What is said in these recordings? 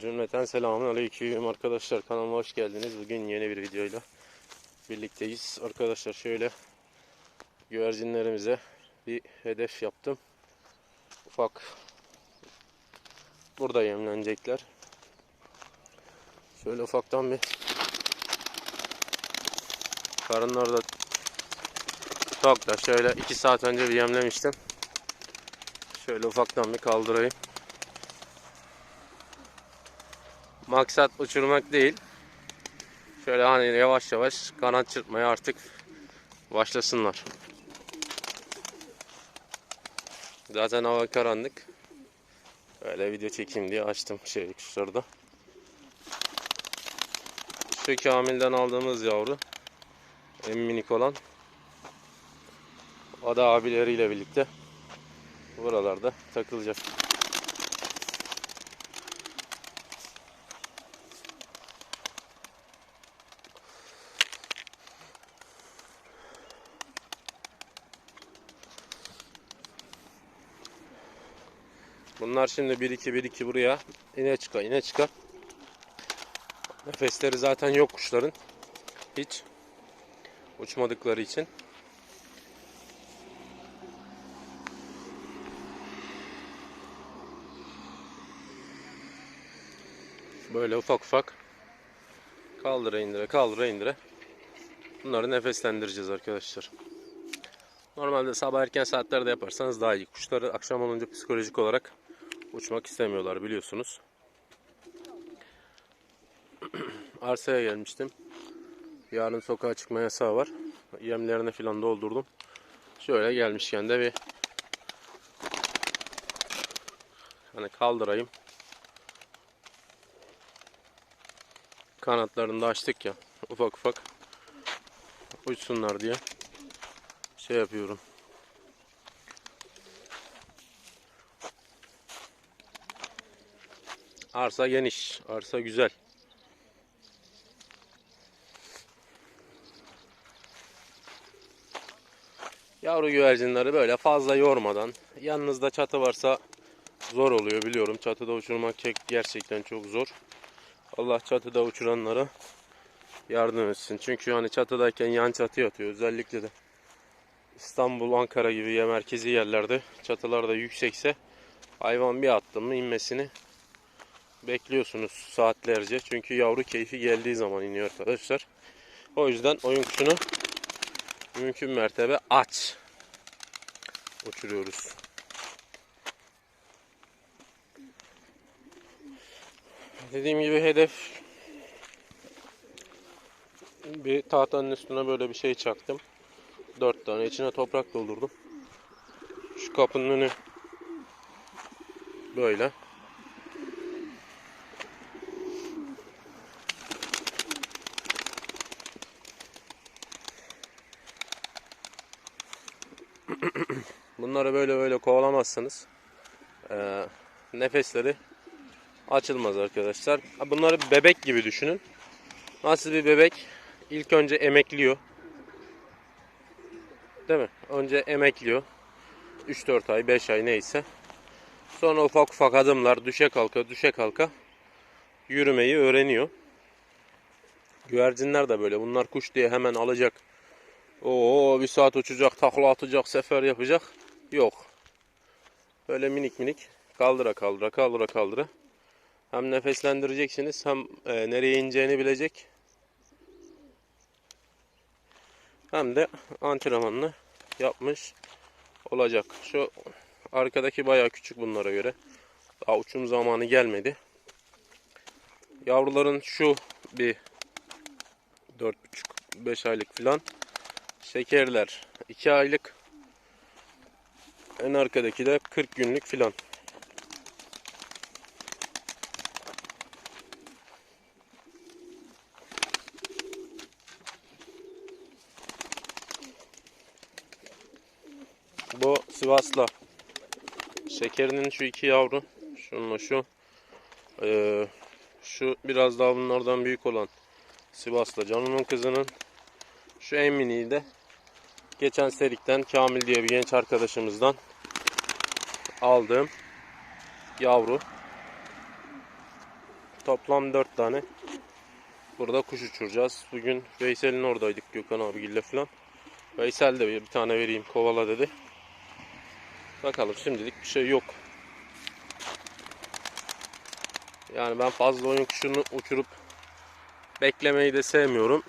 Cümleten selamun aleyküm arkadaşlar kanalıma hoş geldiniz. Bugün yeni bir videoyla birlikteyiz. Arkadaşlar şöyle güvercinlerimize bir hedef yaptım. Ufak burada yemlenecekler. Şöyle ufaktan bir karınları da çok da şöyle 2 saat önce bir yemlemiştim. Şöyle ufaktan bir kaldırayım. Maksat uçurmak değil. Şöyle hani yavaş yavaş kanat çırpmaya artık başlasınlar. Zaten hava karanlık. Böyle video çekeyim diye açtım şey kuşları da. Şu Kamil'den aldığımız yavru. En minik olan. O da abileriyle birlikte buralarda takılacak. Bunlar şimdi 1-2 1-2 buraya ine çıka ine çıka. Nefesleri zaten yok kuşların. Hiç uçmadıkları için. Böyle ufak ufak kaldıra indire kaldıra indire bunları nefeslendireceğiz arkadaşlar. Normalde sabah erken saatlerde yaparsanız daha iyi. Kuşları akşam olunca psikolojik olarak uçmak istemiyorlar biliyorsunuz. Arsaya gelmiştim. Yarın sokağa çıkma yasağı var. Yemlerini falan doldurdum. Şöyle gelmişken de bir hani kaldırayım. Kanatlarını da açtık ya. Ufak ufak uçsunlar diye şey yapıyorum. Arsa geniş, arsa güzel. Yavru güvercinleri böyle fazla yormadan, yanınızda çatı varsa zor oluyor biliyorum. Çatıda uçurmak gerçekten çok zor. Allah çatıda uçuranlara yardım etsin. Çünkü hani çatıdayken yan çatı yatıyor. Özellikle de İstanbul, Ankara gibi merkezi yerlerde çatılarda yüksekse hayvan bir attım mı inmesini bekliyorsunuz saatlerce. Çünkü yavru keyfi geldiği zaman iniyor arkadaşlar. O yüzden oyun kuşunu mümkün mertebe aç uçuruyoruz. Dediğim gibi hedef bir tahtanın üstüne böyle bir şey çaktım. Dört tane içine toprak doldurdum. Şu kapının önü böyle. Bunları böyle böyle kovalamazsanız eee, nefesleri açılmaz arkadaşlar. Bunları bebek gibi düşünün. Nasıl bir bebek? İlk önce emekliyor. Değil mi? Önce emekliyor. 3-4 ay, 5 ay neyse. Sonra ufak ufak adımlar düşe kalka, düşe kalka yürümeyi öğreniyor. Güvercinler de böyle. Bunlar kuş diye hemen alacak. Oo bir saat uçacak, takla atacak, sefer yapacak. Yok. Böyle minik minik kaldıra kaldıra kaldıra kaldıra. Hem nefeslendireceksiniz hem e, nereye ineceğini bilecek. Hem de antrenmanını yapmış olacak. Şu arkadaki bayağı küçük bunlara göre. Daha uçum zamanı gelmedi. Yavruların şu bir 4,5-5 aylık falan. Şekerler 2 aylık. En arkadaki de 40 günlük filan. Bu Sivas'la şekerinin şu iki yavru. Şununla şu. Ee, şu biraz daha bunlardan büyük olan Sivas'la Canan'ın kızının. Şu en miniği de geçen serikten Kamil diye bir genç arkadaşımızdan aldığım yavru. Toplam 4 tane. Burada kuş uçuracağız. Bugün Veysel'in oradaydık Gökhan abigille falan. Veysel de bir tane vereyim kovala dedi. Bakalım şimdilik bir şey yok. Yani ben fazla oyun kuşunu uçurup beklemeyi de sevmiyorum.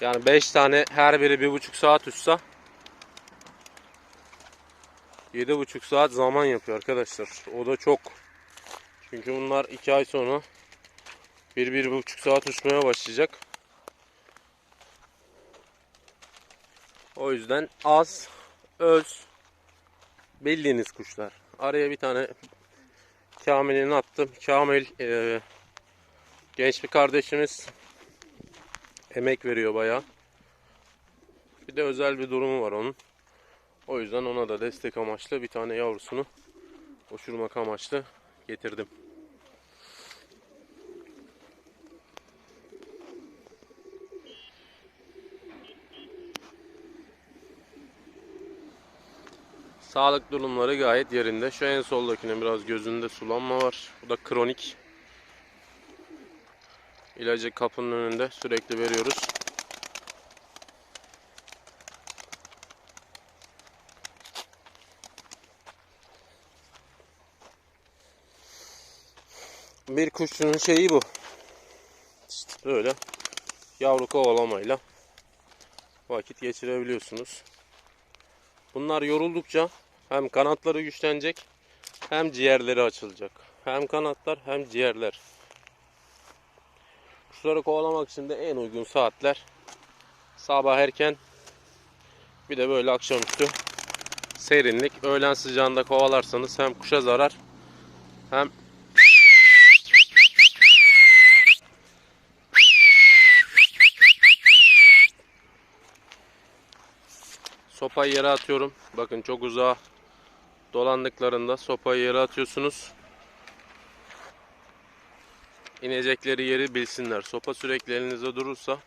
Yani 5 tane her biri bir buçuk saat uçsa 7,5 saat zaman yapıyor arkadaşlar. O da çok. Çünkü bunlar 2 ay sonra 1-1,5 saat uçmaya başlayacak. O yüzden az, öz, bildiğiniz kuşlar. Araya bir tane Kamil'ini attım. Kamil eee, genç bir kardeşimiz. Emek veriyor bayağı. Bir de özel bir durumu var onun. O yüzden ona da destek amaçlı bir tane yavrusunu uçurmak amaçlı getirdim. Sağlık durumları gayet yerinde. Şu en soldakine biraz gözünde sulanma var. Bu da kronik. İlacı kapının önünde sürekli veriyoruz. Bir kuşçunun şeyi bu. İşte böyle yavru kovalamayla vakit geçirebiliyorsunuz. Bunlar yoruldukça hem kanatları güçlenecek hem ciğerleri açılacak. Hem kanatlar hem ciğerler. Kuşları kovalamak için de en uygun saatler sabah erken bir de böyle akşamüstü serinlik. Öğlen sıcağında kovalarsanız hem kuşa zarar hem Sopayı yere atıyorum. Bakın çok uzağa dolandıklarında sopayı yere atıyorsunuz. İnecekleri yeri bilsinler. Sopa sürekli elinizde durursa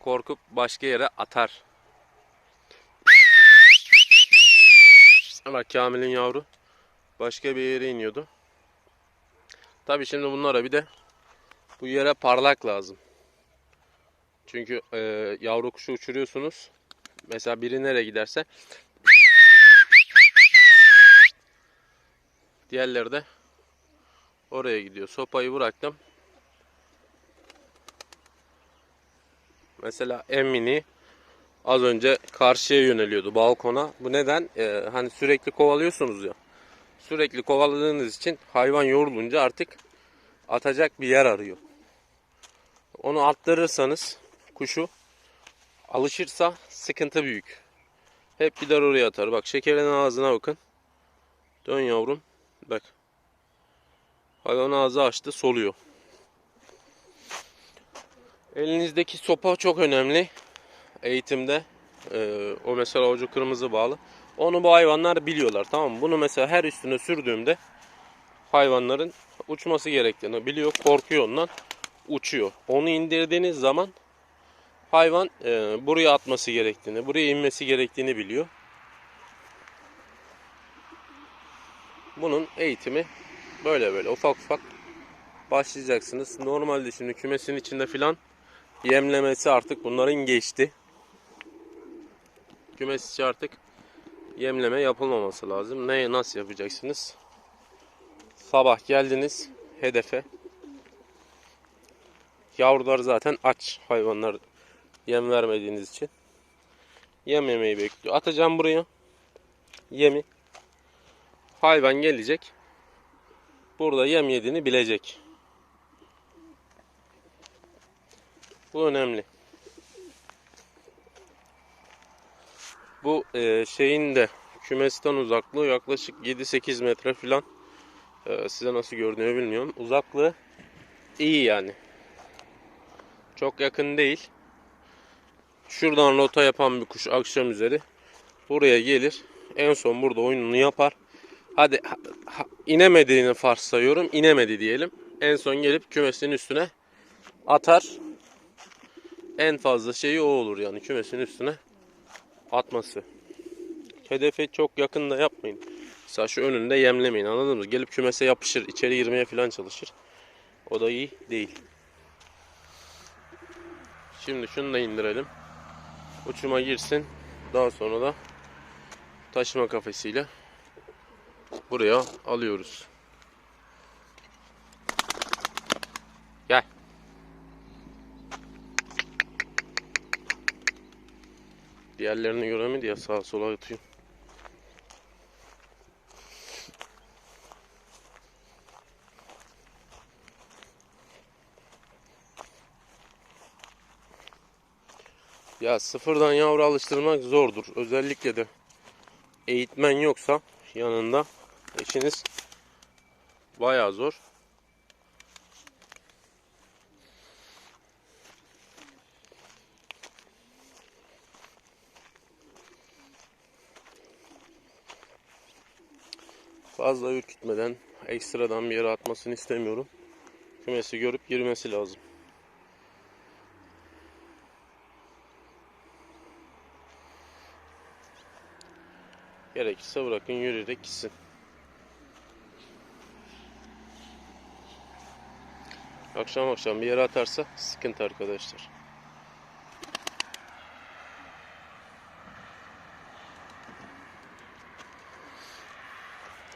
korkup başka yere atar. Bak Kamil'in yavru başka bir yere iniyordu. Tabi şimdi bunlara bir de bu yere parlak lazım. Çünkü e, yavru kuşu uçuruyorsunuz. Mesela biri nereye giderse diğerleri de oraya gidiyor. Sopayı bıraktım. Mesela Emini az önce karşıya yöneliyordu balkona. Bu neden? E, hani sürekli kovalıyorsunuz ya. Sürekli kovaladığınız için hayvan yorulunca artık atacak bir yer arıyor. Onu attırırsanız kuşu alışırsa sıkıntı büyük. Hep gider oraya atar. Bak şekerin ağzına bakın. Dön yavrum. Bak. Hayvan ağzı açtı soluyor. Elinizdeki sopa çok önemli. Eğitimde. Ee, o mesela ucu kırmızı bağlı. Onu bu hayvanlar biliyorlar tamam mı? Bunu mesela her üstüne sürdüğümde hayvanların uçması gerektiğini biliyor. Korkuyor ondan. Uçuyor. Onu indirdiğiniz zaman hayvan e, buraya atması gerektiğini, buraya inmesi gerektiğini biliyor. Bunun eğitimi böyle böyle ufak ufak başlayacaksınız. Normalde şimdi kümesin içinde filan yemlemesi artık bunların geçti. Kümes içi artık yemleme yapılmaması lazım. Neye nasıl yapacaksınız? Sabah geldiniz hedefe. Yavrular zaten aç hayvanlar Yem vermediğiniz için. Yem yemeyi bekliyor. Atacağım buraya. Yemi. Hayvan gelecek. Burada yem yediğini bilecek. Bu önemli. Bu e, şeyin de kümesten uzaklığı yaklaşık 7-8 metre falan. E, size nasıl görünüyor bilmiyorum. Uzaklığı iyi yani. Çok yakın değil. Şuradan rota yapan bir kuş akşam üzeri buraya gelir. En son burada oyununu yapar. Hadi ha, ha, inemediğini varsayıyorum. İnemedi diyelim. En son gelip kümesinin üstüne atar. En fazla şeyi o olur yani kümesinin üstüne atması. Hedefe çok yakında yapmayın. Mesela şu önünde yemlemeyin anladın mı? Gelip kümese yapışır, içeri girmeye falan çalışır. O da iyi değil. Şimdi şunu da indirelim. Uçuma girsin. Daha sonra da taşıma kafesiyle buraya alıyoruz. Gel. Diğerlerini göremedi ya sağa sola atıyor. Ya sıfırdan yavru alıştırmak zordur. Özellikle de eğitmen yoksa yanında eşiniz bayağı zor. Fazla ürkütmeden ekstradan bir yere atmasını istemiyorum. Kümesi görüp girmesi lazım. Gerekirse bırakın yürüyerek gitsin. Akşam akşam bir yere atarsa sıkıntı arkadaşlar.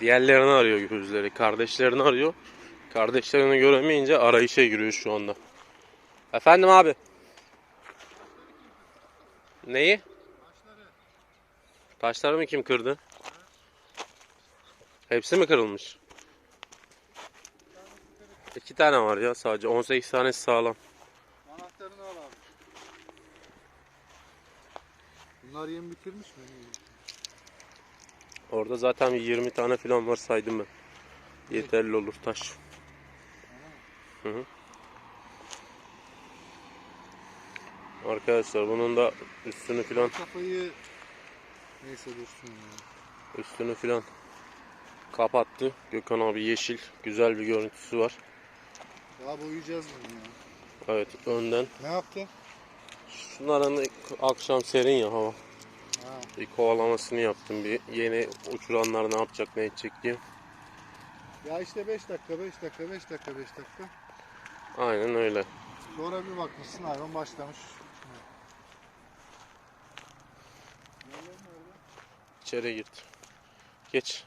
Diğerlerini arıyor gözleri. Kardeşlerini arıyor. Kardeşlerini göremeyince arayışa giriyor şu anda. Efendim abi. Neyi? Taşları mı kim kırdı? Hepsi mi kırılmış? İki tane var ya sadece. 18 tanesi sağlam. Anahtarını al abi. Bunlar yem bitirmiş mi? Orada zaten bir 20 tane falan var saydım ben. Yeterli olur taş. Hı hı. Arkadaşlar bunun da üstünü falan Kafayı neyse dursun ya. üstünü falan kapattı. Gökhan abi yeşil güzel bir görüntüsü var. Daha boyayacağız bunu ya. Evet önden. Ne yaptın? Şunların akşam serin ya hava. Ha. Bir kovalamasını yaptım. Bir yeni uçuranlar ne yapacak ne edecek diye. Ya işte 5 dakika 5 dakika 5 dakika 5 dakika. Aynen öyle. Sonra bir bakmışsın hayvan başlamış. İçeri girdi. Geç.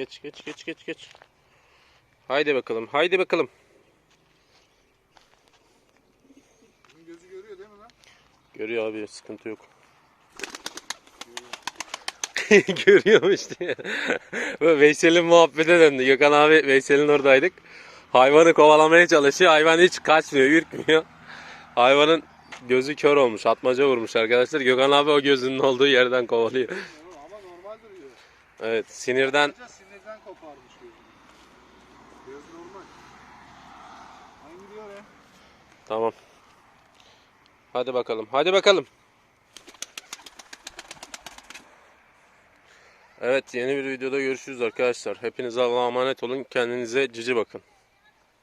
Geç geç geç geç geç. Haydi bakalım. Haydi bakalım. Bunun gözü görüyor değil mi lan? Görüyor abi sıkıntı yok. Görüyormuş diye. Böyle Veysel'in muhabbete döndü. Gökhan abi Veysel'in oradaydık. Hayvanı kovalamaya çalışıyor. Hayvan hiç kaçmıyor, ürkmüyor. Hayvanın gözü kör olmuş. Atmaca vurmuş arkadaşlar. Gökhan abi o gözünün olduğu yerden kovalıyor. Ama normal duruyor. Evet sinirden Sinirden koparmış. Göz normal. Hangi gidiyor ya? Tamam. Hadi bakalım. Hadi bakalım. Evet yeni bir videoda görüşürüz arkadaşlar. Hepinize Allah'a emanet olun. Kendinize cici bakın.